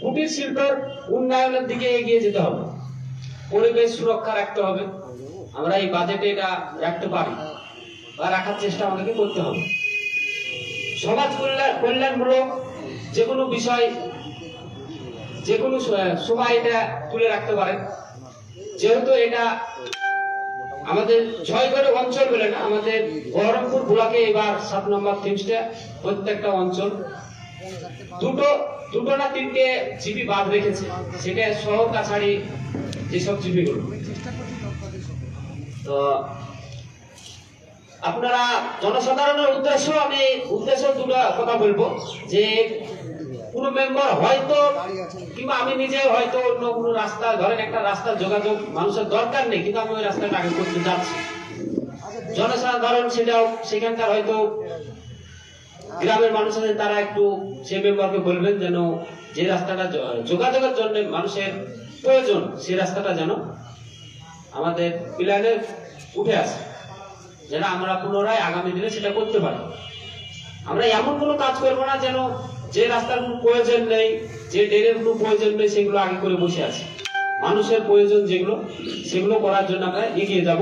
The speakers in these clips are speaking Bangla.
কুটির শিল্পের উন্নয়নের দিকে এগিয়ে যেতে হবে। পরিবেশ সুরক্ষা রাখতে হবে। আমরা এই বাজেটে এটা রাখতে পারি বা রাখার চেষ্টা আমাদেরকে করতে হবে। সমাজ কল্যাণ কল্যাণমূলক যে কোনো বিষয় যে কোনো সময় এটা তুলে রাখতে পারেন। যেহেতু এটা আমাদের ছয় করে অঞ্চল বলে না, আমাদের বহরমপুর ব্লকে এবার সাত নম্বর থিমসটা প্রত্যেকটা অঞ্চল। দুটো দুটো না তিনটে জিপি বাদ রেখেছে। সেটা শহর কাছাড়ি যেসব জিপিগুলো তো, আপনারা জনসাধারণের উদ্দেশ্য, আমি উদ্দেশ্য দুটো কথা বলব। যে, কোনো মেম্বার হয়তো, কিংবা আমি নিজে হয়তো অন্য কোনো রাস্তা, ধরেন একটা রাস্তার যোগাযোগ, মানুষের দরকার নেই, কিন্তু আমি ওই রাস্তাটা আগে করতে যাচ্ছি। জনসাধারণ সেটাও, সেখানকার হয়তো গ্রামের মানুষ আছেন, তারা একটু সে মেম্বারকে বলবেন যেন যে রাস্তাটা যোগাযোগের জন্য মানুষের প্রয়োজন সেই রাস্তাটা যেন আমাদের প্ল্যানে উঠে আসে, যেন আমরা পুনরায় আগামী দিনে সেটা করতে পারি। আমরা এমন কোনো কাজ করব না যেন যে রাস্তার কোনো প্রয়োজন নেই, যে ড্রেনের কোনো প্রয়োজন নেই, সেগুলো আগে করে বসে আছে। মানুষের প্রয়োজন যেগুলো, সেগুলো করার জন্য আমরা এগিয়ে যাব।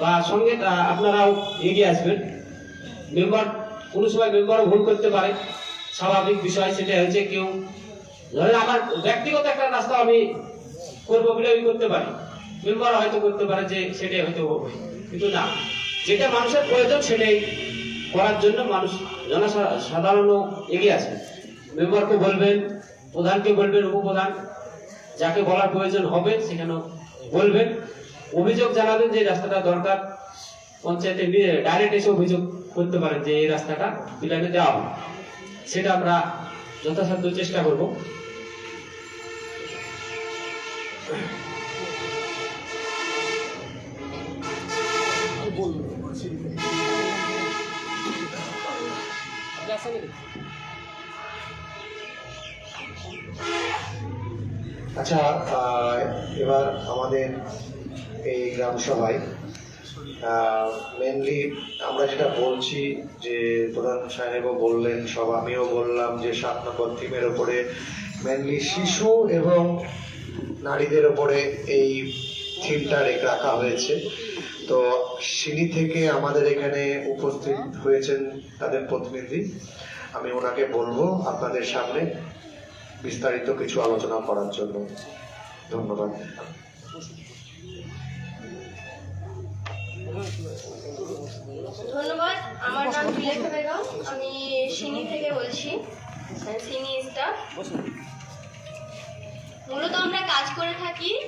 বা সঙ্গে আপনারাও এগিয়ে আসবেন। মেম্বার কোনো সময় মেম্বারও ভুল করতে পারে। স্বাভাবিক বিষয় সেটা হচ্ছে কেউ ধরেন আমার ব্যক্তিগত একটা রাস্তা আমি করব বলে আমি করতে পারি। মেম্বার হয়তো করতে পারে যে সেটাই হয়তো হবে। কিন্তু না, যেটা মানুষের প্রয়োজন সেটাই করার জন্য মানুষ জনসাধারণও এগিয়ে আছে। মেম্বারকে বলবেন, প্রধানকে বলবেন, উপপ্রধান, যাকে বলার প্রয়োজন হবে সেখানে বলবেন। অভিযোগ জানাবেন যে রাস্তাটা দরকার। পঞ্চায়েতে ডাইরেক্ট এসে অভিযোগ করতে পারেন যে এই রাস্তাটা প্ল্যানে দেওয়া হবে। সেটা আমরা যথাসাধ্য চেষ্টা করব। আচ্ছা এবার আমাদের এই গ্রাম সভায় মেনলি আমরা যেটা বলছি যে প্রধান সাহেবও বললেন, সব আমিও বললাম যে সাত নম্বর থিমের ওপরে মেনলি শিশু এবং নারীদের ওপরে এই থিমটা রেখে হয়েছে। তো সিনি থেকে আমাদের এখানে উপস্থিত হয়েছেন তাদের প্রতিনিধি। আমি ওনাকে বলব আপনাদের সামনে বিস্তারিত কিছু আলোচনা করার জন্য। ধন্যবাদ। ধন্যবাদ। আমার নাম জুলেখা বেগম। আমি সিনি থেকে বলছি। সিনি মূলত আমরা কাজ করে থাকি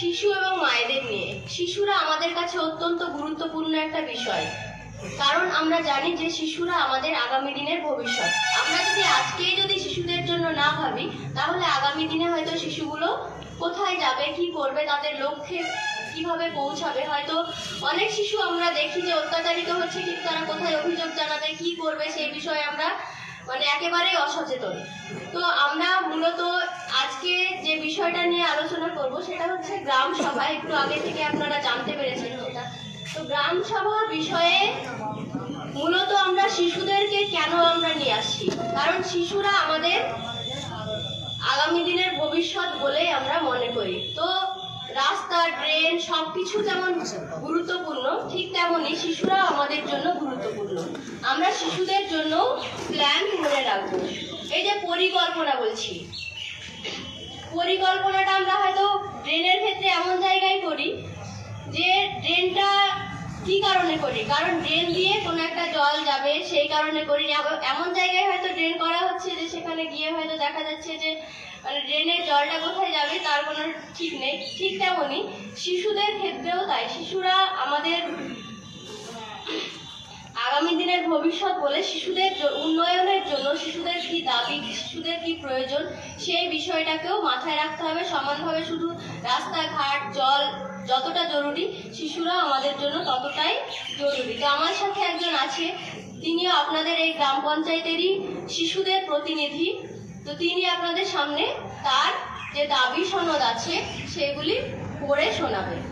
শিশু এবং মায়েদের নিয়ে। শিশুরা আমাদের কাছে অত্যন্ত গুরুত্বপূর্ণ একটা বিষয়। কারণ আমরা জানি যে শিশুরা আমাদের আগামী দিনের ভবিষ্যৎ। আমরা যদি আজকেই যদি শিশুদের জন্য না ভাবি, তাহলে আগামী দিনে হয়তো শিশুগুলো কোথায় যাবে, কি করবে, তাদের লক্ষ্যে কীভাবে পৌঁছাবে? হয়তো অনেক শিশু আমরা দেখি যে অত্যাচারিত হচ্ছে, কিন্তু তারা কোথায় অভিযোগ জানাবে, কি করবে, সেই বিষয়ে আমরা মানে একেবারেই অসচেতন। তো আমরা মূলত আজকে যে বিষয়টা নিয়ে আলোচনা করব, সেটা হচ্ছে গ্রাম সভা। একটু আগে থেকে আপনারা জানতে পেরেছেন তো গ্রাম সভা বিষয়ে মূলত আমরা শিশুদেরকে কেন আমরা নিয়ে আসছি? কারণ শিশুরা আমাদের আগামী দিনের ভবিষ্যৎ তো রাস্তা ড্রেন সবকিছু যেমন গুরুত্বপূর্ণ, ঠিক তেমনই শিশুরা আমাদের জন্য গুরুত্বপূর্ণ। আমরা শিশুদের জন্য প্ল্যান করে রাখব। এই যে পরিকল্পনা বলছি, পরিকল্পনাটা আমরা হয়তো ড্রেনের ক্ষেত্রে এমন জায়গায় করি যে ড্রেনটা কি কারণে করি? কারণ ড্রেন দিয়ে কোনো একটা জল যাবে, সেই কারণে করি এম- এমন জায়গায় হয়তো ড্রেন করা হচ্ছে যে সেখানে গিয়ে হয়তো দেখা যাচ্ছে যে মানে ড্রেনের জলটা কোথায় যাবে তার কোনো ঠিক নেই। ঠিক তেমনই শিশুদের ক্ষেত্রেও তাই। শিশুরা আমাদের আগামী দিনের ভবিষ্যৎ বলে শিশুদের উন্নয়নের জন্য শিশুদের কি দাবি, শিশুদের কি প্রয়োজন সেই বিষয়টাকেও মাথায় রাখতে হবে। সমানভাবে শুধু রাস্তাঘাট, জল যতটা জরুরি শিশুরা আমাদের জন্য ততটাই জরুরি। তো আমার সাথে একজন আছে, তিনিও আপনাদের এই গ্রাম পঞ্চায়েতেরই শিশুদের প্রতিনিধি। তো তিনি আপনাদের সামনে তার যে দাবি সনদ আছে সেগুলি পড়ে শোনাবেন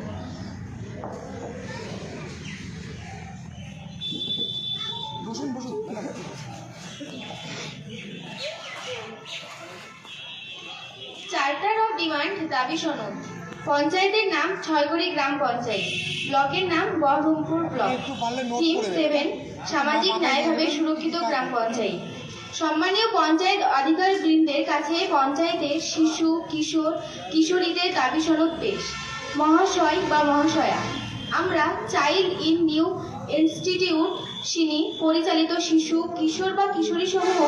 চার্টার অফ ডিমান্ড দাবি সনদ। পঞ্চায়েতের নাম ছয়গড়ি গ্রাম পঞ্চায়েত। ব্লকের নাম বহরমপুর ব্লক। থিম সেভেন সামাজিক ন্যায়ভাবে সুরক্ষিত গ্রাম পঞ্চায়েত। সম্মানীয় পঞ্চায়েত আধিকারিকবৃন্দের কাছে পঞ্চায়েতের শিশু, কিশোর, কিশোরীদের দাবি সনদ পেশ। মহাশয় বা মহাশয়া, আমরা চাইল্ড ইন নিউ ইনস্টিটিউট সিনি পরিচালিত শিশু, কিশোর বা কিশোরী সমূহ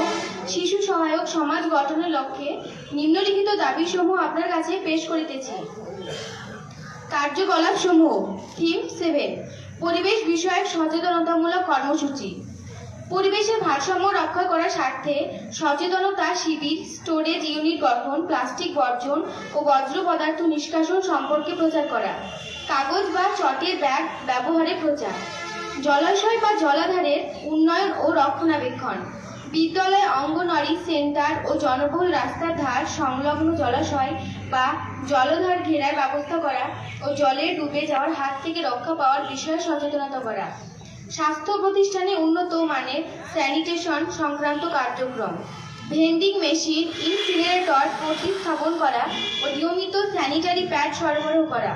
শিশু সহায়ক সমাজ গঠনের লক্ষ্যে নিম্নলিখিত দাবিসমূহ আপনার কাছে পেশ করিতেছি। কার্যকলাপ সমূহ থিম সেভেন, পরিবেশ বিষয়ক সচেতনতামূলক কর্মসূচি। পরিবেশের ভারসাম্য রক্ষা করার স্বার্থে সচেতনতা শিবির, স্টোরেজ ইউনিট গঠন, প্লাস্টিক বর্জন ও বজ্র পদার্থ নিষ্কাশন সম্পর্কে প্রচার করা। কাগজ বা চটের ব্যাগ ব্যবহারে প্রচার। জলাশয় বা জলাধারের উন্নয়ন ও রক্ষণাবেক্ষণ। বিদ্যালয় অঙ্গনওয়াড়ি সেন্টার ও জনবহুল রাস্তার ধার সংলগ্ন জলাশয় বা জলধার ঘেরার ব্যবস্থা করা ও জলে ডুবে যাওয়ার হাত থেকে রক্ষা পাওয়ার বিষয়ে সচেতনতা করা। স্বাস্থ্য প্রতিষ্ঠানে উন্নত মানের স্যানিটেশন সংক্রান্ত কার্যক্রম। ভেন্ডিং মেশিন ইনসিনারেটর প্রতিস্থাপন করা ও নিয়মিত স্যানিটারি প্যাড সরবরাহ করা।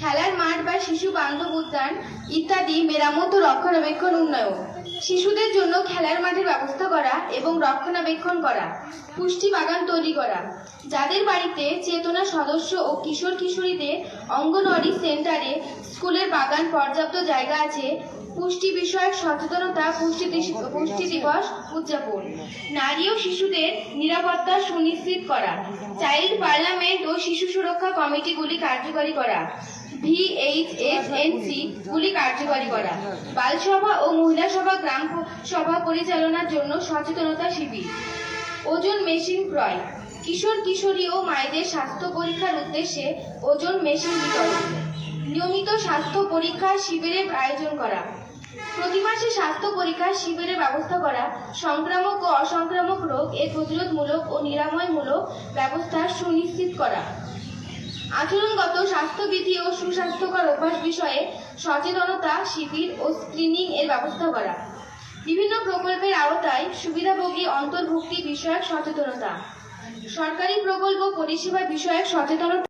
খেলার মাঠ বা শিশু বান্ধব উদ্যান ইত্যাদি মেরামত ও রক্ষণাবেক্ষণ উন্নয়ন। শিশুদের জন্য খেলার মাঠের ব্যবস্থা করা এবং রক্ষণাবেক্ষণ করা। পুষ্টি বাগান তৈরি করা। যাদের বাড়িতে চেতনা সদস্য ও কিশোর কিশোরীদের অঙ্গনওয়াড়ি সেন্টারে স্কুলের বাগান পর্যাপ্ত জায়গা আছে, পুষ্টি বিষয়ক সচেতনতা, পুষ্টি পুষ্টি দিবস উদযাপন। নারী ও শিশুদের নিরাপত্তা সুনিশ্চিত করা, চাইল্ড পার্লামেন্ট ও শিশু সুরক্ষা কমিটিগুলি কার্যকরী করা ভিএইচএসএনসি গুলি কার্যকরী করা বালসভা ও মহিলা সভা, গ্রাম সভা পরিচালনার জন্য সচেতনতা শিবির, ওজন মেশিন ক্রয় কিশোর কিশোরী ও মায়েদের স্বাস্থ্য পরীক্ষার উদ্দেশ্যে ওজন মেশিন বিতরণ। নিয়মিত স্বাস্থ্য পরীক্ষা শিবিরের আয়োজন করা। প্রতি মাসে স্বাস্থ্য পরীক্ষা শিবিরের ব্যবস্থা করা, সংক্রামক ও অসংক্রামক রোগ এর প্রতিরোধমূলক ও নিরাময়মূলক ব্যবস্থা সুনিশ্চিত করা। আচরণগত স্বাস্থ্যবিধি ও সুস্বাস্থ্যকর অভ্যাস বিষয়ে সচেতনতা শিবির ও স্ক্রিনিং এর ব্যবস্থা করা। বিভিন্ন প্রকল্পের আওতায় সুবিধাভোগী অন্তর্ভুক্তি বিষয়ক সচেতনতা। সরকারি প্রকল্প পরিষেবা বিষয়ক সচেতনতা